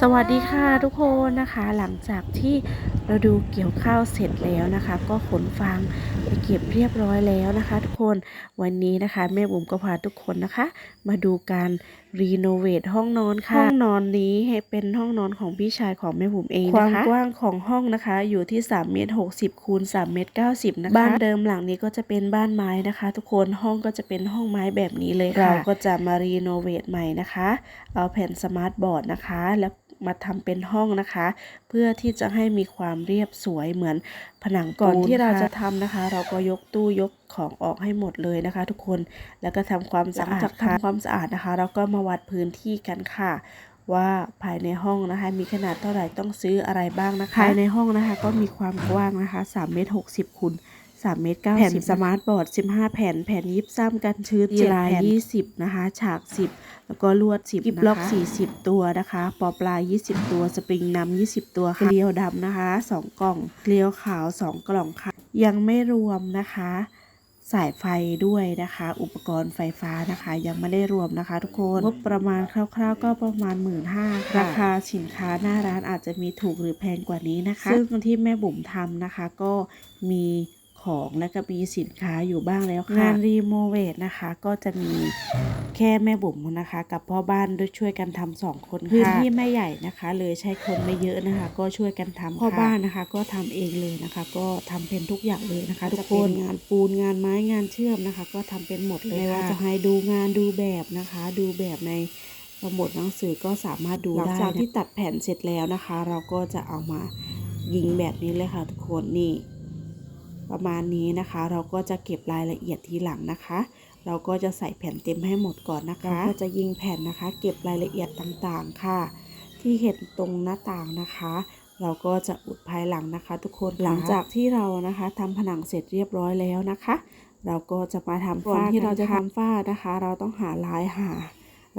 สวัสดีค่ะทุกคนนะคะ หลังจากที่เราดูเกี่ยวข้าวเสร็จแล้วนะคะ ก็ขนฟางไปเก็บเรียบร้อยแล้วนะคะ ทุกคนวันนี้นะคะ แม่บุ๋มก็พาทุกคนนะคะ มาดูการรีโนเวทห้องนอนค่ะห้องนอนนี้ให้เป็นห้องนอนของพี่ชายของแม่บุ๋มเองนะคะความกว้างของห้องนะคะ อยู่ที่3เมตร60คูณ3เมตร90นะคะบ้านเดิมหลังนี้ก็จะเป็นบ้านไม้นะคะ ทุกคนห้องก็จะเป็นห้องไม้แบบนี้เลยค่ะเราก็จะมารีโนเวทใหม่นะคะ เอาแผ่นสมาร์ทบอร์ดนะคะแล้ว มาทำเป็นห้องนะคะ เพื่อที่จะให้มีความเรียบสวยเหมือนผนังก่อนที่เราจะทำนะคะ เราก็ยกตู้ยกของออกให้หมดเลยนะคะ ทุกคนแล้วก็ทำความสะอาดทำความสะอาดนะคะ เราก็มาวัดพื้นที่กันค่ะว่าภายในห้องนะคะ มีขนาดเท่าไหร่ต้องซื้ออะไรบ้างนะคะ ภายในห้องนะคะ ก็มีความกว้างนะคะ3เมตร60คูณ 3 เมตร90แผ่นสมาร์ทบอร์ด 15 แผ่น แผ่นยิบซ้ำกันชื้น7ลาย20 นะคะ ฉาก 10 แล้วก็ลวด 10 กิบล็อก 40 ตัวนะคะ ปอปลาย 20 ตัว สปริงนำ20 ตัวเกลียวดำนะคะ 2 กล่อง เกลียวขาว 2 กล่องค่ะ ยังไม่รวมนะคะ สายไฟด้วยนะคะ อุปกรณ์ไฟฟ้านะคะ ยังไม่ได้รวมนะคะ ทุกคนงบประมาณคร่าว ๆ ก็ประมาณ 1 5ื่นราคาสินค้าหน้าร้านอาจจะมีถูกหรือแพงกว่านี้นะคะ ซึ่งที่แม่บุ๋มทำนะคะก็มี ของและก็มีสินค้าอยู่บ้างแล้วค่ะงานรีโมเวทนะคะ ก็จะมีแค่แม่บุ๋มนะคะ กับพ่อบ้านด้วยช่วยกันทำสองคนค่ะพื้นที่ไม่ใหญ่นะคะ เลยใช้คนไม่เยอะนะคะ ก็ช่วยกันทำพ่อบ้านนะคะ ก็ทำเองเลยนะคะ ก็ทำเป็นทุกอย่างเลยนะคะทุกคนงานปูนงานไม้งานเชื่อมนะคะ ก็ทำเป็นหมดเลยไม่ว่าจะให้ดูงานดูแบบนะคะ ดูแบบในสมุดหนังสือก็สามารถดูได้หลังจากที่ตัดแผ่นเสร็จแล้วนะคะ เราก็จะเอามายิงแบบนี้เลยค่ะทุกคนนี่ ประมาณนี้นะคะ เราก็จะเก็บรายละเอียดทีหลังนะคะ เราก็จะใส่แผ่นเต็มให้หมดก่อนนะคะ ก็จะยิงแผ่นนะคะ เก็บรายละเอียดต่างๆค่ะ ที่เห็นตรงหน้าต่างนะคะ เราก็จะอุดภายหลังนะคะ ทุกคนหลังจากที่เรานะคะทำผนังเสร็จเรียบร้อยแล้วนะคะ เราก็จะมาทำฝ้าที่เราจะทำฝ้านะคะ เราต้องหาลายหา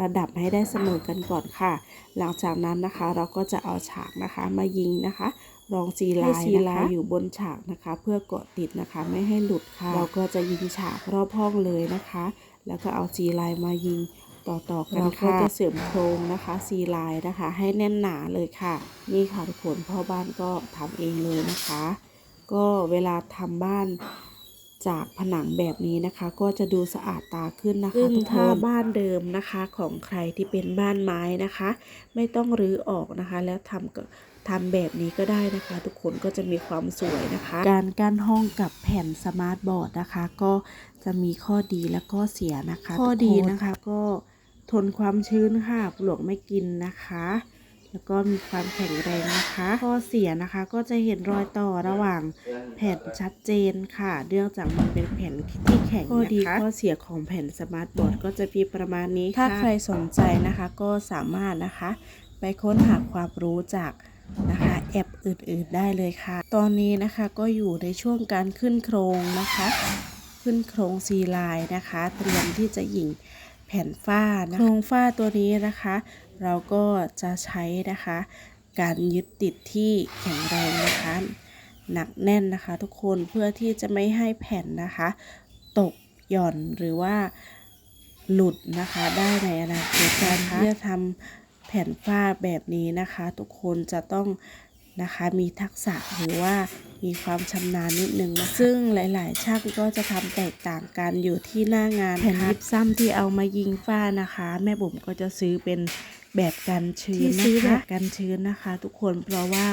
ระดับให้ได้เสมอกันก่อนค่ะ หลังจากนั้นนะคะเราก็จะเอาฉากนะคะมายิงนะคะ รองซีลายนะคะอยู่บนฉากนะคะ เพื่อเกาะติดนะคะ ไม่ให้หลุดค่ะ เราก็จะยิงฉากรอบห้องเลยนะคะ แล้วก็เอาซีลายมายิงต่อๆกันค่ะเราก็จะเสริมโครงนะคะซีลายนะคะ ให้แน่นหนาเลยค่ะ นี่ค่ะทุกคนพ่อบ้านก็ทำเองเลยนะคะ ก็เวลาทำบ้านจากผนังแบบนี้นะคะ ก็จะดูสะอาดตาขึ้นนะคะซึ่งทุกคถ้านบ้านเดิมนะคะของใครที่เป็นบ้านไม้นะคะ ไม่ต้องรื้อออกนะคะ แล้วทำก็ ทำแบบนี้ก็ได้นะคะ ทุกคนก็จะมีความสวยนะคะ การกั้นห้องกับแผ่นสมาร์ทบอร์ดนะคะ ก็จะมีข้อดีและข้อเสียนะคะ ข้อดีนะคะก็ทนความชื้นค่ะปลวกไม่กินนะคะแล้วก็มีความแข็งแรงนะคะ ข้อเสียนะคะก็จะเห็นรอยต่อระหว่างแผ่นชัดเจนค่ะ เนื่องจากมันเป็นแผ่นที่แข็งนะคะข้อดีข้อเสียของแผ่นสมาร์ทบอร์ดก็จะมีประมาณนี้ค่ะถ้าใครสนใจนะคะก็สามารถนะคะ ไปค้นหาความรู้จาก นะคะแอปอื่นๆได้เลยค่ะ ตอนนี้นะคะก็อยู่ในช่วงการขึ้นโครงนะคะ ขึ้นโครงซีลน์นะคะ เตรียมที่จะยิงแผ่นฝ้านะโครงฝ้าตัวนี้นะคะ เราก็จะใช้นะคะ การยึดติดที่แข็งแรงนะคะหนักแน่นนะคะ ทุกคนเพื่อที่จะไม่ให้แผ่นนะคะ ตกหย่อนหรือว่าหลุดนะคะได้ในอนาคตนะคะที่จะทำ แผ่นฝ้าแบบนี้นะคะ ทุกคนจะต้องนะคะมีทักษะหรือว่ามีความชำนาญนิดนึงนะซึ่งหลาย ๆ ช่างก็จะทำแตกต่างกันอยู่ที่หน้างานแผ่นยิบซ้ำที่เอามายิงฝ้านะคะ แม่บุ๋มก็จะซื้อเป็นแบบกันชื้นที่ซื้นะอแบคะบกันชื้นนะคะ ทุกคนเพราะว่า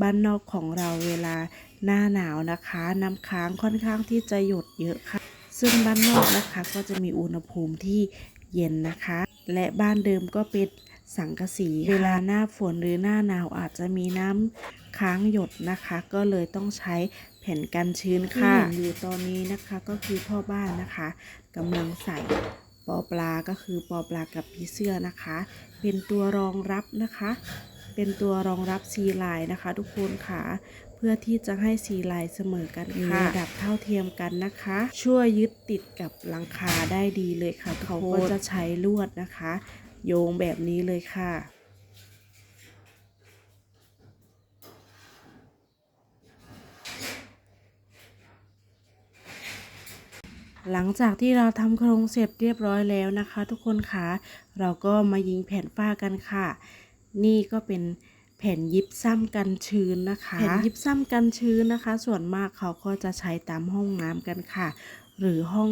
บ้านนอกของเราเวลาหน้าหนาวนะคะน้ำค้างค่อนข้างที่จะหยดเยอะค่ะ ซึ่งบ้านนอกนะคะก็จะมีอุณหภูมิที่เย็นนะคะ และบ้านเดิมก็เป็น สังกะสีค่ะเวลาหน้าฝนหรือหน้าหนาวอาจจะมีน้ำค้างหยดนะคะ ก็เลยต้องใช้แผ่นกันชื้นค่ะที่เห็นอยู่ตอนนี้นะคะก็คือพ่อบ้านนะคะกำลังใส่ปอปลาก็คือปอปลากับผีเสื้อนะคะ เป็นตัวรองรับนะคะ เป็นตัวรองรับซีไลน์นะคะ ทุกคนค่ะเพื่อที่จะให้ซีไลน์เสมอกันค่ะระดับเท่าเทียมกันนะคะ ช่วยยึดติดกับหลังคาได้ดีเลยค่ะ เขาก็จะใช้ลวดนะคะ โยงแบบนี้เลยค่ะ หลังจากที่เราทำโครงเสร็จเรียบร้อยแล้วนะคะ ทุกคนคะเราก็มายิงแผ่นฝ้ากันค่ะ นี่ก็เป็นแผ่นยิบซ้ำกันชื้นนะคะ แผ่นยิบซ้ำกันชื้นนะคะ ส่วนมากเขาก็จะใช้ตามห้องน้ำกันค่ะ หรือห้อง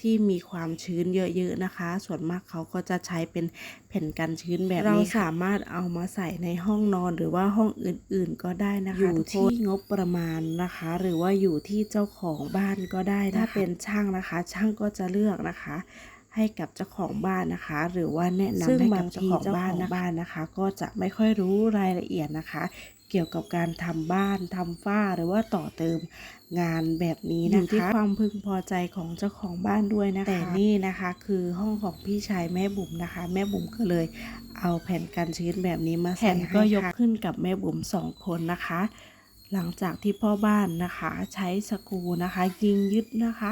ที่มีความชื้นเยอะๆนะคะ ส่วนมากเขาก็จะใช้เป็นแผ่นกันชื้นแบบนี้เราสามารถเอามาใส่ในห้องนอนหรือว่าห้องอื่นๆก็ได้นะคะอยู่ที่งบประมาณนะคะ หรือว่าอยู่ที่เจ้าของบ้านก็ได้นะคะถ้าเป็นช่างนะคะ ช่างก็จะเลือกนะคะ ให้กับเจ้าของบ้านนะคะ หรือว่าแนะนำซึ่งให้บากับงเจ้าทีของเจ้าบ้านของนะคะบ้านนะคะ ก็จะไม่ค่อยรู้รายละเอียดนะคะ เกี่ยวกับการทำบ้านทำฝ้าหรือว่าต่อเติมงานแบบนี้นะคะอยู่ที่ความพึงพอใจของเจ้าของบ้านด้วยนะคะ แต่นี่นะคะคือห้องของพี่ชายแม่บุ๋มนะคะ แม่บุ๋มก็เลยเอาแผ่นกันชื้นแบบนี้มาใส่แผ่นก็ก็ยยกกขึ้นกับแม่บุ๋มสองคนนะคะ หลังจากที่พ่อบ้านนะคะใช้สกูนะคะ ยิงยึดนะคะ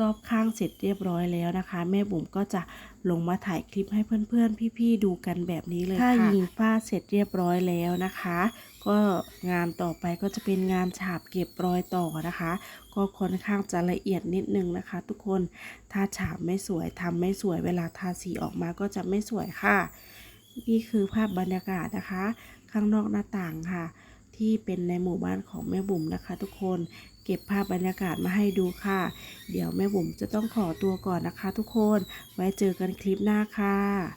รอบข้างเสร็จเรียบร้อยแล้วนะคะ แม่บุ๋มก็จะลงมาถ่ายคลิปให้เพื่อนๆ พี่ๆดูกันแบบนี้เลยค่ะ ถ้ายิงฝ้าเสร็จเรียบร้อยแล้วนะคะ ก็งานต่อไปก็จะเป็นงานฉาบเก็บรอยต่อนะคะ ก็ค่อนข้างจะละเอียดนิดนึงนะคะ ทุกคนถ้าฉาบไม่สวยทำไม่สวยเวลาทาสีออกมาก็จะไม่สวยค่ะ นี่คือภาพบรรยากาศนะคะ ข้างนอกหน้าต่างค่ะ ที่เป็นในหมู่บ้านของแม่บุ๋มนะคะ ทุกคนเก็บภาพบรรยากาศมาให้ดูค่ะ เดี๋ยวแม่บุ๋มจะต้องขอตัวก่อนนะคะ ทุกคน ไว้เจอกันคลิปหน้าค่ะ